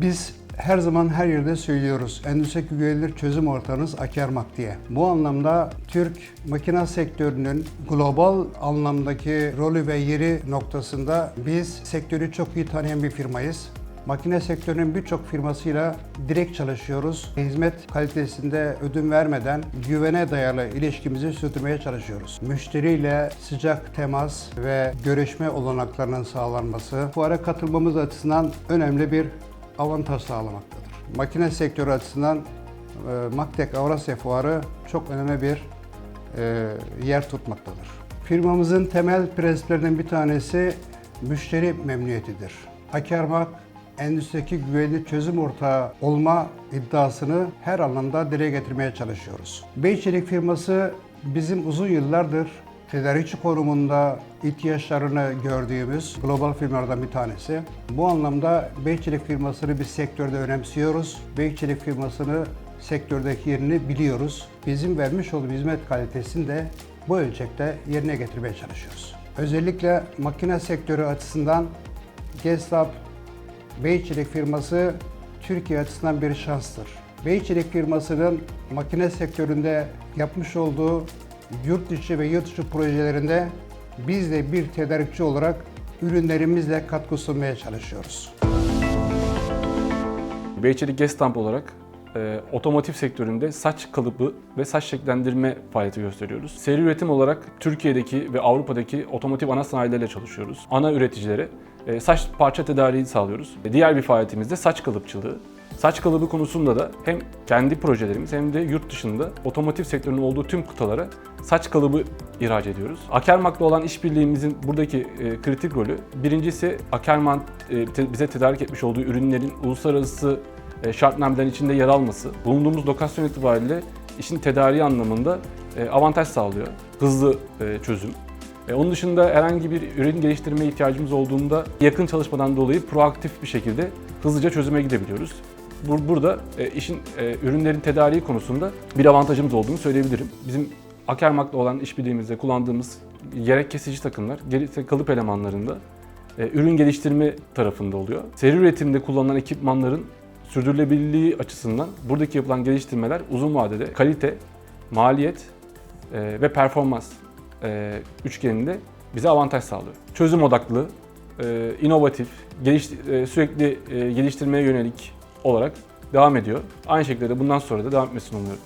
Biz her zaman her yerde söylüyoruz. Endüstri güvenilir çözüm ortağınız Akermak diye. Bu anlamda Türk makina sektörünün global anlamdaki rolü ve yeri noktasında biz sektörü çok iyi tanıyan bir firmayız. Makine sektörünün birçok firmasıyla direkt çalışıyoruz. Hizmet kalitesinde ödün vermeden güvene dayalı ilişkimizi sürdürmeye çalışıyoruz. Müşteriyle sıcak temas ve görüşme olanaklarının sağlanması fuara katılmamız açısından önemli bir avantaj sağlamaktadır. Makine sektörü açısından e, Maktek Avrasya Fuarı çok önemli bir e, yer tutmaktadır. Firmamızın temel prensiplerinden bir tanesi müşteri memnuniyetidir. Akermak endüstrideki güvenli çözüm ortağı olma iddiasını her alanda dile getirmeye çalışıyoruz. Beyçelik firması bizim uzun yıllardır tedarikçi konumunda ihtiyaçlarını gördüğümüz global firmalardan bir tanesi. Bu anlamda Beyçelik firmasını biz sektörde önemsiyoruz. Beyçelik firmasını sektördeki yerini biliyoruz. Bizim vermiş olduğu hizmet kalitesini de bu ölçekte yerine getirmeye çalışıyoruz. Özellikle makine sektörü açısından Geslab Beyçelik firması Türkiye açısından bir şanstır. Beyçelik firmasının makine sektöründe yapmış olduğu yurt içi ve yurt dışı projelerinde biz de bir tedarikçi olarak ürünlerimizle katkı sunmaya çalışıyoruz. Beyçelik Gestamp olarak e, otomotiv sektöründe saç kalıbı ve saç şekillendirme faaliyeti gösteriyoruz. Seri üretim olarak Türkiye'deki ve Avrupa'daki otomotiv ana sanayilerle çalışıyoruz. Ana üreticilere e, saç parça tedariği sağlıyoruz. E, Diğer bir faaliyetimiz de saç kalıpçılığı. Saç kalıbı konusunda da hem kendi projelerimiz hem de yurt dışında otomotiv sektörünün olduğu tüm kıtalara saç kalıbı ihraç ediyoruz. Akermak'la olan işbirliğimizin buradaki e, kritik rolü birincisi Akerman e, te- bize tedarik etmiş olduğu ürünlerin uluslararası e, şartnamelerin içinde yer alması, bulunduğumuz lokasyon itibariyle işin tedariği anlamında e, avantaj sağlıyor. Hızlı e, çözüm. E, Onun dışında herhangi bir ürün geliştirmeye ihtiyacımız olduğunda yakın çalışmadan dolayı proaktif bir şekilde hızlıca çözüme gidebiliyoruz. Bur- Burada e, işin e, ürünlerin tedariği konusunda bir avantajımız olduğunu söyleyebilirim. Bizim Akermak'la olan işbirliğimizde kullandığımız gerek kesici takımlar, gerekse kalıp elemanlarında e, ürün geliştirme tarafında oluyor. Seri üretimde kullanılan ekipmanların sürdürülebilirliği açısından buradaki yapılan geliştirmeler uzun vadede kalite, maliyet e, ve performans e, üçgeninde bize avantaj sağlıyor. Çözüm odaklı, e, inovatif, geliş- e, sürekli e, geliştirmeye yönelik olarak devam ediyor. Aynı şekilde de bundan sonra da devam etmesini umuyorum.